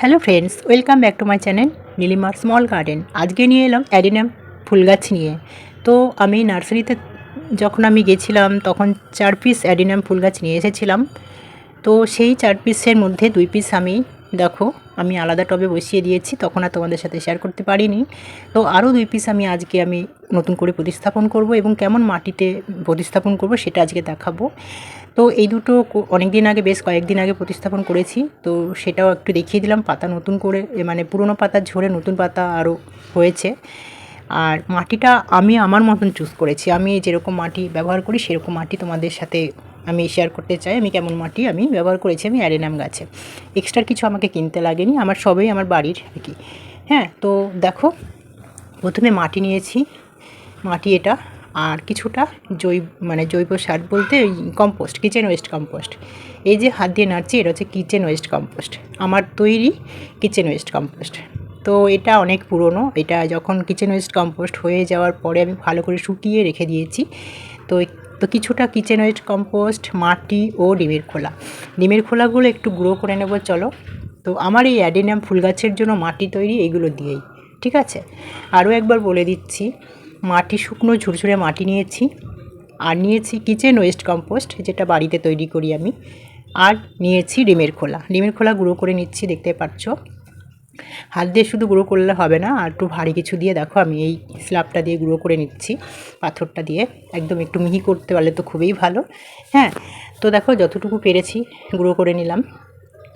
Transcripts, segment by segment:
Hello friends welcome back to my channel নীলিমার small garden আজকে নিয়ে এলাম অ্যাডিনাম ফুল গাছ নিয়ে। তো আমি নার্সারিতে যখন আমি গেছিলাম, তখন চার পিস অ্যাডিনাম ফুল গাছ নিয়ে এসেছিলাম। তো সেই চার পিসের মধ্যে দুই পিস আমি, দেখো আমি আলাদা টবে বসিয়ে দিয়েছি, তখন আর তোমাদের সাথে শেয়ার করতে পারিনি। তো আরও দুই পিস আমি আজকে আমি নতুন করে প্রতিস্থাপন করব এবং কেমন মাটিতে প্রতিস্থাপন করব সেটা আজকে দেখাবো। তো এই দুটো অনেক দিন আগে, বেশ কয়েকদিন আগে প্রতিস্থাপন করেছি, তো সেটাও একটু দেখিয়ে দিলাম, পাতা নতুন করে মানে পুরনো পাতা ঝরে নতুন পাতা আরও হয়েছে। আর মাটিটা আমি আমার মতন চুজ করেছি। আমি যেরকম মাটি ব্যবহার করি, সেরকম মাটি তোমাদের সাথে আমি শেয়ার করতে চাই, আমি কেমন মাটি, আমি ব্যবহার করেছি, আমি অ্যারেনাম গাছে। এক্সট্রা কিছু আমাকে কিনতে লাগেনি, আমার সবই আমার বাড়ির আর কি। হ্যাঁ তো দেখো, প্রথমে মাটি নিয়েছি, মাটি এটা, আর কিছুটা জৈব মানে জৈব সার বলতে ওই কম্পোস্ট কিচেন ওয়েস্ট কম্পোস্ট এই যে হাত দিয়ে নাড়ছি, এটা হচ্ছে কিচেন ওয়েস্ট কম্পোস্ট আমার তৈরি কিচেন ওয়েস্ট কম্পোস্ট তো এটা অনেক পুরনো, এটা যখন কিচেন ওয়েস্ট কম্পোস্ট হয়ে যাওয়ার পরে আমি ভালো করে শুকিয়ে রেখে দিয়েছি। তো তো কিছুটা কিচেন ওয়েস্ট কম্পোস্ট মাটি ও ডিমের খোলা। ডিমের খোলাগুলো একটু গুঁড়ো করে নেব, চলো। তো আমার এই অ্যাডিনাম ফুল গাছের জন্য মাটি তৈরি, এগুলো দিয়েই, ঠিক আছে? আরও একবার বলে দিচ্ছি, মাটি শুকনো, ঝুরঝুরে মাটি নিয়েছি। আর নিয়েছি কিচেন ওয়েস্ট কম্পোস্ট যেটা বাড়িতে তৈরি করি আমি। আর নিয়েছি ডিমের খোলা। ডিমের খোলা গুঁড়ো করে নিচ্ছি, দেখতে পাচ্ছ? হাত দিয়ে শুধু গুঁড়ো করলে হবে না, আর একটু ভারী কিছু দিয়ে দেখো, আমি এই স্ল্যাবটা দিয়ে গুঁড়ো করে নিচ্ছি, পাথরটা দিয়ে। একদম একটু মিহি করতে পারলে তো খুবই ভালো। হ্যাঁ তো দেখো যতটুকু পেরেছি গুঁড়ো করে নিলাম।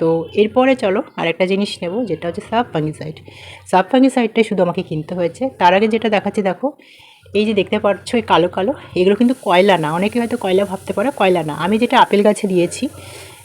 তো এরপরে চলো আরেকটা জিনিস নেব, যেটা হচ্ছে সাব ফাঙ্গিসাইড। সাব ফাঙ্গিসাইডটাই শুধু আমাকে কিনতে হয়েছে। তার আগে যেটা দেখাচ্ছি দেখো, এই যে দেখতে পাচ্ছ, এই কালো কালো, এগুলো কিন্তু কয়লা না। অনেকে হয়তো কয়লা ভাবতে পারে, কয়লা না। আমি যেটা আপেল গাছে দিয়েছি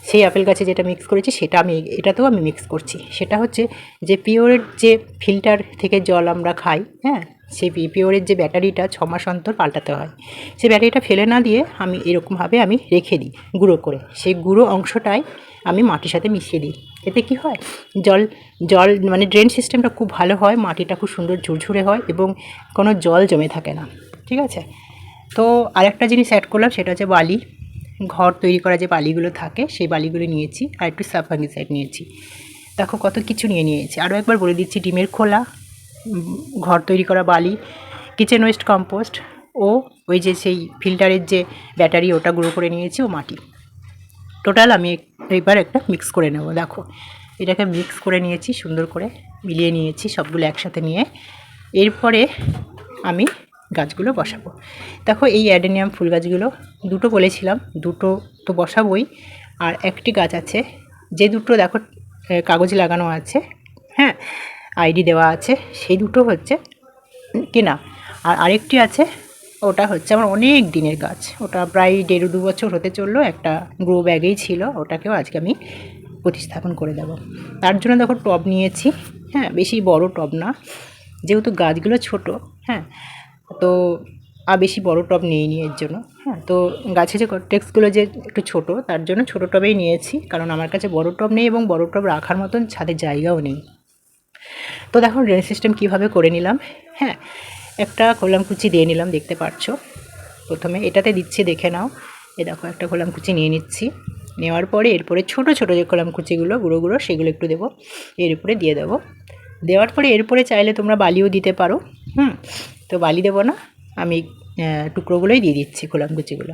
সেই আপেল গাছে যেটা মিক্স করেছি, সেটা আমি এটাতেও আমি মিক্স করছি। সেটা হচ্ছে যে পিওরের যে ফিল্টার থেকে জল আমরা খাই হ্যাঁ সেই পিওরের যে ব্যাটারিটা ছ মাস অন্তর পাল্টাতে হয়। সেই ব্যাটারিটা ফেলে না দিয়ে আমি এরকমভাবে আমি রেখে দিই গুঁড়ো করে। সেই গুঁড়ো অংশটাই আমি মাটির সাথে মিশিয়ে দিই। এতে কি হয়? জল জল মানে ড্রেন সিস্টেমটা খুব ভালো হয়, মাটিটা খুব সুন্দর ঝুরঝুরে হয় এবং কোনো জল জমে থাকে না। ঠিক আছে? তো আরেকটা জিনিস অ্যাড করলাম, সেটা হচ্ছে বালি। ঘর তৈরি করা যে বালিগুলো থাকে, সেই বালিগুলো নিয়েছি আর একটু সাফাঙ্গিসাইড নিয়েছি। দেখো কত কিছু নিয়ে নিয়েছি। আরও একবার বলে দিচ্ছি, ডিমের খোলা ঘর তৈরি করা বালি, কিচেন ওয়েস্ট কম্পোস্ট ও ওই যে সেই ফিল্টারের যে ব্যাটারি, ওটা গুঁড়ো করে নিয়েছি ও মাটি। টোটাল আমি এবার একটা মিক্স করে নেব, দেখো। এটাকে মিক্স করে নিয়েছি, সুন্দর করে মিলিয়ে নিয়েছি সবগুলো একসাথে নিয়ে। এরপরে আমি গাছগুলো বসাবো। দেখো এই অ্যাডেনিয়াম ফুল গাছগুলো, দুটো বলেছিলাম, দুটো তো বসাবোই, আর একটি গাছ আছে, যে দুটো দেখো কাগজ লাগানো আছে হ্যাঁ আইডি দেওয়া আছে, সেই দুটো হচ্ছে কেনা। আর আরেকটি আছে, ওটা হচ্ছে আমার অনেক দিনের গাছ, ওটা প্রায় দেড় দু বছর হতে চলল, একটা গ্রো ব্যাগেই ছিল, ওটাকেও আজকে আমি প্রতিস্থাপন করে দেব। তার জন্য দেখো টব নিয়েছি হ্যাঁ বেশি বড় টব না, যেহেতু গাছগুলো ছোট হ্যাঁ তো আর বেশি বড় টব নিইনি এর জন্য। হ্যাঁ তো গাছে যে টেক্সগুলো যে একটু ছোট, তার জন্য ছোট টবেই নিয়েছি, কারণ আমার কাছে বড় টব নেই এবং বড় টব রাখার মতন ছাদের জায়গাও নেই। তো দেখো ড্রেন সিস্টেম কীভাবে করে নিলাম? হ্যাঁ একটা কুচি দিয়ে নিলাম, দেখতে পাচ্ছ প্রথমে এটাতে দিচ্ছি, দেখে নাও। এ দেখো, একটা কুচি নিয়ে নিচ্ছি। নেওয়ার পরে এরপরে ছোট ছোট যে কুচিগুলো, গুঁড়ো গুঁড়ো, সেগুলো একটু দেবো। এর উপরে দিয়ে দেবো। দেওয়ার পরে এরপরে চাইলে তোমরা বালিও দিতে পারো। হুম তো বালি দেবো না, আমি টুকরোগুলোই দিয়ে দিচ্ছি কুচিগুলো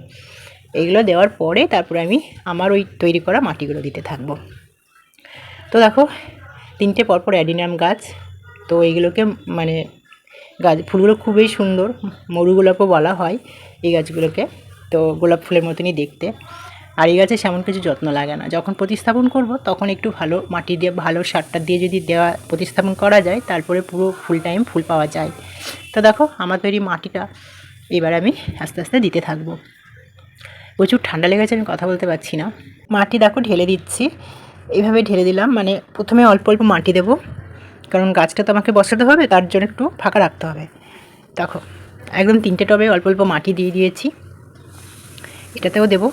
এইগুলো দেওয়ার পরে তারপরে আমি আমার ওই তৈরি করা মাটিগুলো দিতে থাকব। তো দেখো, তিনটে পরপর অ্যাডিনাম গাছ, তো এইগুলোকে মানে গাছ, ফুলগুলো খুবই সুন্দর, মরু গোলাপও বলা হয় এই গাছগুলোকে, তো গোলাপ ফুলের মতনই দেখতে। আর এই গাছে সেমন কিছু যত্ন লাগে না, যখন প্রতিস্থাপন করব তখন একটু ভালো মাটি দিয়ে, ভালো সারটা দিয়ে যদি দেওয়া, প্রতিস্থাপন করা যায়, তারপরে পুরো ফুল টাইম ফুল পাওয়া যায়। দেখো, আমার তৈরি মাটিটা এবার আমি আস্তে আস্তে দিতে থাকব। প্রচুর ঠান্ডা লেগেছে, আমি কথা বলতে পারছি না। মাটি দেখো ঢেলে দিচ্ছি। এইভাবে ঢেলে দিলাম মানে প্রথমে অল্প অল্প মাটি দেবো। কারণ গাছটা তো আমাকে বসাতে হবে, তার জন্য একটু ফাঁকা রাখতে হবে। দেখো, একদম তিনটে টবে অল্প অল্প মাটি দিয়ে দিয়েছি। এটাতেও দেবো।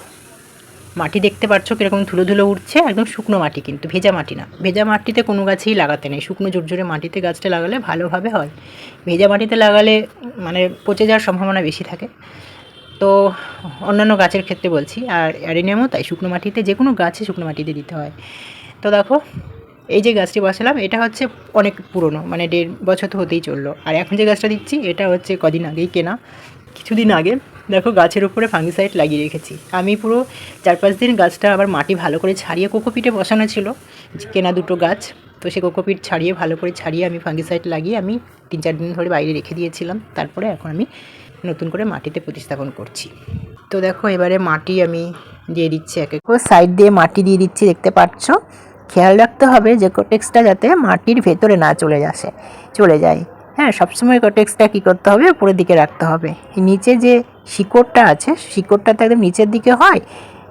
মাটি দেখতে পাচ্ছ কীরকম ধুলো ধুলো উঠছে, একদম শুকনো মাটি কিন্তু, ভেজা মাটি না। ভেজা মাটিতে কোনো গাছেই লাগাতে নেই, শুকনো জোরজোরে মাটিতে গাছটা লাগালে ভালোভাবে হয়। ভেজা মাটিতে লাগালে মানে পচে যাওয়ার সম্ভাবনা বেশি থাকে। তো অন্যান্য গাছের ক্ষেত্রে বলছি, আর অ্যারিনিয়ামও তাই, শুকনো মাটিতে যে কোনো গাছে শুকনো মাটিতে দিতে হয়। তো দেখো, এই যে গাছটি বসালাম, এটা হচ্ছে অনেক পুরনো মানে দেড় বছর তো হতেই চলল। আর এখন যে গাছটা দিচ্ছি, এটা হচ্ছে কদিন আগেই কেনা, কিছুদিন আগে। দেখো, গাছের উপরে ফাঙ্গিসাইড লাগিয়ে রেখেছি। আমি পুরো চার পাঁচ দিন গাছটা আবার মাটি ভালো করে ছাড়িয়ে কোকোপিটে বসানো ছিল কেনা দুটো গাছ। তো সেই কোকোপিট ছাড়িয়ে, ভালো করে ছাড়িয়ে আমি ফাঙ্গিসাইড লাগিয়ে আমি তিন চার দিন ধরে বাইরে রেখে দিয়েছিলাম। তারপরে এখন আমি নতুন করে মাটিতে প্রতিস্থাপন করছি। তো দেখো, এবারে মাটি আমি দিয়ে দিচ্ছি এক এক। সাইড দিয়ে মাটি দিয়ে দিচ্ছি, দেখতে পাচ্ছ? খেয়াল রাখতে হবে যে কোটেক্সটা যাতে মাটির ভেতরে না চলে আসে, চলে যায়। হ্যাঁ সবসময় কোটেক্সটা কী করতে হবে? উপরের দিকে রাখতে হবে। নিচে যে শিকড়টা আছে শিকড়টা তো একদম নিচের দিকে হয়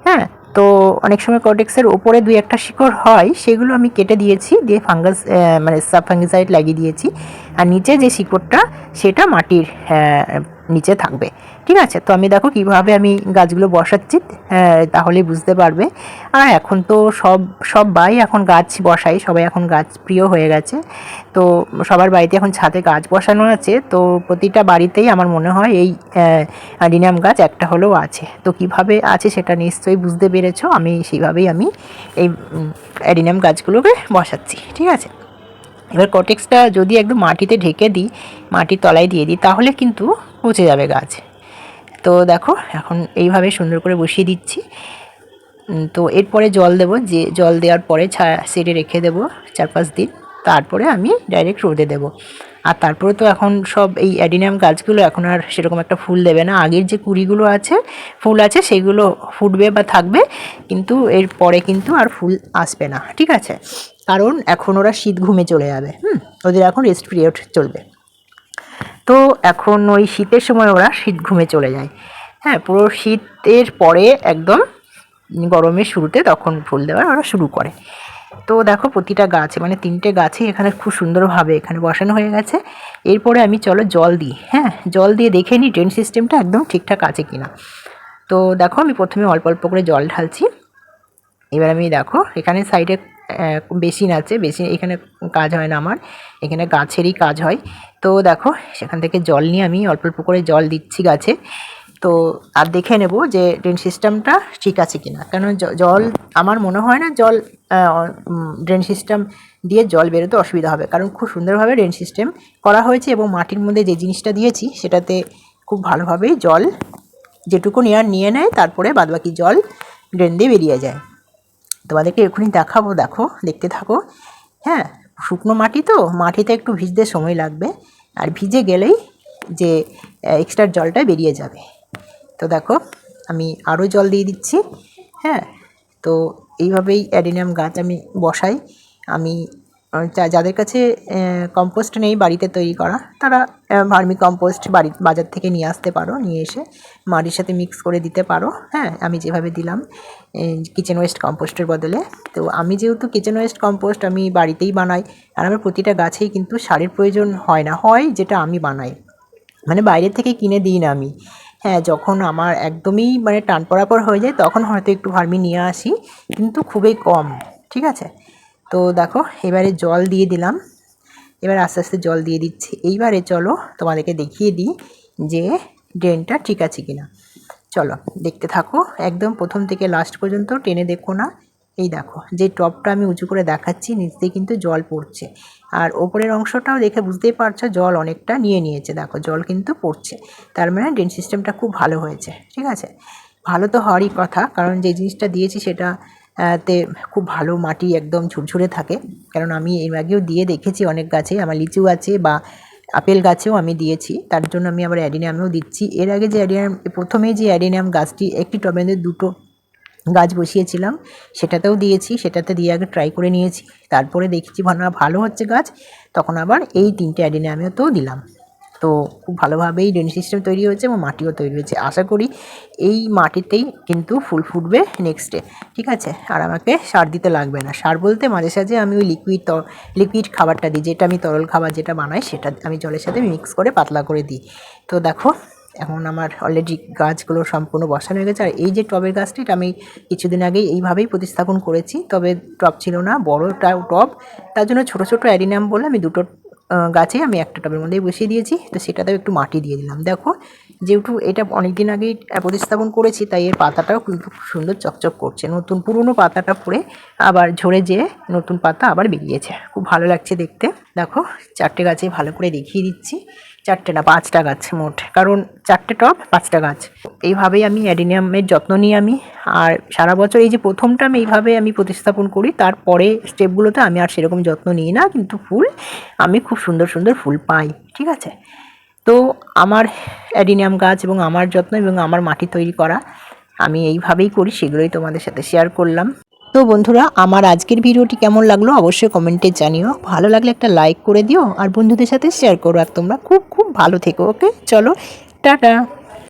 হ্যাঁ? তো অনেক সময় কর্টেক্সের ওপরে দুই একটা শিকড় হয়, সেগুলো আমি কেটে দিয়েছি, দিয়ে ফাঙ্গাস মানে সাব ফাঙ্গিসাইড লাগিয়ে দিয়েছি। আর নিচে যে শিকড়টা, সেটা মাটির নিচে থাকবে। ঠিক আছে তো আমি দেখো কীভাবে আমি গাছগুলো বসাচ্ছি আহ, তাহলেই বুঝতে পারবে। আর এখন তো সব সবাই এখন গাছ বসাই সবাই এখন গাছ প্রিয় হয়ে গেছে। তো সবার বাড়িতে এখন ছাদে গাছ বসানো আছে তো প্রতিটা বাড়িতেই আমার মনে হয় এই অ্যাডিনিয়াম গাছ একটা হলেও আছে। তো কীভাবে আছে সেটা নিশ্চয়ই বুঝতে পেরেছ আমি সেইভাবেই আমি এই অ্যাডিনিয়াম গাছগুলোকে বসাচ্ছি ঠিক আছে? এবার কটেক্সটা যদি একদম মাটিতে ঢেকে দিই মাটির তলায় দিয়ে দিই তাহলে কিন্তু পচে যাবে গাছ। তো দেখো, এখন এইভাবে সুন্দর করে বসিয়ে দিচ্ছি। তো এরপরে জল দেবো, যে জল দেওয়ার পরে সেটে রেখে দেবো চার পাঁচ দিন। তারপরে আমি ডাইরেক্ট রোদে দেবো। আর তারপরে তো এখন সব এই অ্যাডিনিয়াম গাছগুলো এখন আর সেরকম একটা ফুল দেবে না। আগের যে কুড়িগুলো আছে, ফুল আছে, সেগুলো ফুটবে বা থাকবে, কিন্তু এর পরে কিন্তু আর ফুল আসবে না, ঠিক আছে? কারণ এখন ওরা শীত ঘুমে চলে যাবে, হুম? ওদের এখন রেস্ট পিরিয়ড চলবে। তো এখন ওই শীতের সময় ওরা শীত ঘুমে চলে যায়। হ্যাঁ পুরো শীতের পরে একদম গরমের শুরুতে তখন ফুল দেওয়ার ওরা শুরু করে। তো দেখো প্রতিটা গাছে মানে তিনটে গাছে এখানে খুব সুন্দরভাবে এখানে বসানো হয়ে গেছে। এরপরে আমি চলো জল দিই। হ্যাঁ জল দিয়ে দেখে নিই ড্রেন সিস্টেমটা একদম ঠিকঠাক আছে কিনা। তো দেখো আমি প্রথমে অল্প অল্প করে জল ঢালছি। এবার আমি দেখো এখানে সাইডে বেসিন আছে, বেসিন, এখানে কাজ হয় না আমার, এখানে গাছেরই কাজ হয়। তো দেখো, সেখান থেকে জল নিয়ে আমি অল্প অল্প করে জল দিচ্ছি গাছে। তো আর দেখে নেব যে ড্রেন সিস্টেমটা ঠিক আছে কিনা। কেন জল, আমার মনে হয় না জল ড্রেন সিস্টেম দিয়ে জল বেরোতে অসুবিধা হবে। কারণ খুব সুন্দরভাবে ড্রেন সিস্টেম করা হয়েছে এবং মাটির মধ্যে যে জিনিসটা দিয়েছি, সেটাতে খুব ভালোভাবেই জল যেটুকু নেওয়ার নিয়ে নেয়, তারপরে বাদবাকি জল ড্রেন দিয়ে বেরিয়ে যায়। তোমাদেরকে এক্ষুনি দেখাবো, দেখো, দেখতে থাকো। হ্যাঁ শুকনো মাটি তো, মাটিতে একটু ভিজতে সময় লাগবে। আর ভিজে গেলেই যে এক্সট্রা জলটা বেরিয়ে যাবে। তো দেখো, আমি আরও জল দিয়ে দিচ্ছি। হ্যাঁ তো এইভাবেই অ্যাডিনিয়াম গাছ আমি বসাই। আমি যাদের কাছে কম্পোস্ট নেই বাড়িতে তৈরি করা, তারা ভার্মি কম্পোস্ট বাড়ি, বাজার থেকে নিয়ে আসতে পারো, নিয়ে এসে মাটির সাথে মিক্স করে দিতে পারো। হ্যাঁ আমি যেভাবে দিলাম কিচেন ওয়েস্ট কম্পোস্টের বদলে। তো আমি যেহেতু কিচেন ওয়েস্ট কম্পোস্ট আমি বাড়িতেই বানাই, আর আমার প্রতিটা গাছেই কিন্তু সারের প্রয়োজন হয় না, হয় যেটা আমি বানাই। মানে বাইরে থেকে কিনে দিই না আমি। হ্যাঁ যখন আমার একদমই মানে টান পড়াপড় হয়ে যায়, তখন হয়তো একটু ভার্মি নিয়ে আসি, কিন্তু খুবই কম, ঠিক আছে? তো দেখো, এবারে জল দিয়ে দিলাম। এবার আস্তে আস্তে জল দিয়ে দিচ্ছি। এইবারে চলো তোমাদেরকে দেখিয়ে দিই যে ড্রেনটা ঠিক আছে কিনা। চলো, দেখতে থাকো। একদম প্রথম থেকে লাস্ট পর্যন্ত টেনে দেখো না। এই দেখো, যে টপটা আমি উঁচু করে দেখাচ্ছি, নিচ দিয়ে কিন্তু জল পড়ছে। আর ওপরের অংশটাও দেখে বুঝতেই পারছ, জল অনেকটা নিয়ে নিয়েছে। দেখো, জল কিন্তু পড়ছে। তার মানে ড্রেন সিস্টেমটা খুব ভালো হয়েছে, ঠিক আছে? ভালো তো হওয়ারই কথা, কারণ যে জিনিসটা দিয়েছি সেটা তে খুব ভালো মাটি একদম ঝুরঝুরে থাকে। কারণ আমি এর আগেও দিয়ে দেখেছি অনেক গাছে, আমার লিচু গাছে বা আপেল গাছেও আমি দিয়েছি। তার জন্য আমি আবার অ্যাডিনিয়ামেও দিচ্ছি। এর আগে যে অ্যাডিনিয়াম প্রথমে যে অ্যাডিনিয়াম গাছটি, একটি টবেতে দুটো গাছ বসিয়েছিলাম, সেটাতেও দিয়েছি, সেটাতে দিয়ে আগে ট্রাই করে নিয়েছি। তারপরে দেখছি ভালো ভালো হচ্ছে গাছ, তখন আবার এই তিনটে অ্যাডিনিয়ামেতেও দিলাম। তো খুব ভালোভাবেই ড্রেন সিস্টেম তৈরি হয়েছে এবং মাটিও তৈরি হয়েছে। আশা করি এই মাটিতেই কিন্তু ফুল ফুটবে নেক্সটে ঠিক আছে? আর আমাকে সার দিতে লাগবে না। সার বলতে মাঝে সাঝে আমি ওই লিকুইড লিকুইড খাবারটা দিই, যেটা আমি তরল খাবার যেটা বানাই সেটা আমি জলের সাথে মিক্স করে পাতলা করে দিই। তো দেখো, এখন আমার অলরেডি গাছগুলো সম্পূর্ণ বসানো হয়ে গেছে। আর এই যে টবের গাছটি, এটা আমি কিছুদিন আগেই এইভাবেই প্রতিস্থাপন করেছি। তবে টব ছিল না, বড়টা টব। তার জন্য ছোট ছোট অ্যারিনাম বলে আমি দুটো গাছে আমি একটা টবের মধ্যেই বসিয়ে দিয়েছি তো সেটাতেও একটু মাটি দিয়ে দিলাম। দেখো যেহেতু এটা অনেক দিন আগেই প্রতিস্থাপন করেছি, তাই এর পাতাটাও কিন্তু খুব সুন্দর চকচক করছে। নতুন পুরনো পাতাটা পড়ে আবার ঝরে যেয়ে নতুন পাতা আবার বেরিয়েছে। খুব ভালো লাগছে দেখতে। দেখো, চারটে গাছে ভালো করে দেখিয়ে দিচ্ছি। চারটে না, পাঁচটা গাছ মোট। কারণ চারটে টপ পাঁচটা গাছ। এইভাবেই আমি অ্যাডিনিয়ামের যত্ন নিই আমি। আর সারা বছর এই যে প্রথমটা আমি এইভাবে আমি প্রতিস্থাপন করি, তারপরে স্টেপগুলোতে আমি আর সেরকম যত্ন নিই না। কিন্তু ফুল, আমি খুব সুন্দর সুন্দর ফুল পাই। ঠিক আছে? তো আমার অ্যাডিনিয়াম গাছ এবং আমার যত্ন এবং আমার মাটি তৈরি করা আমি এইভাবেই করি, সেগুলোই তোমাদের সাথে শেয়ার করলাম। তো বন্ধুরা, আমার আজকের ভিডিওটি কেমন লাগল অবশ্যই কমেন্টে জানিও। ভালো লাগলে একটা লাইক করে দিও, আর বন্ধুদের সাথে শেয়ার করো, আর তোমরা খুব খুব ভালো থেকো ওকে চলো, টাটা!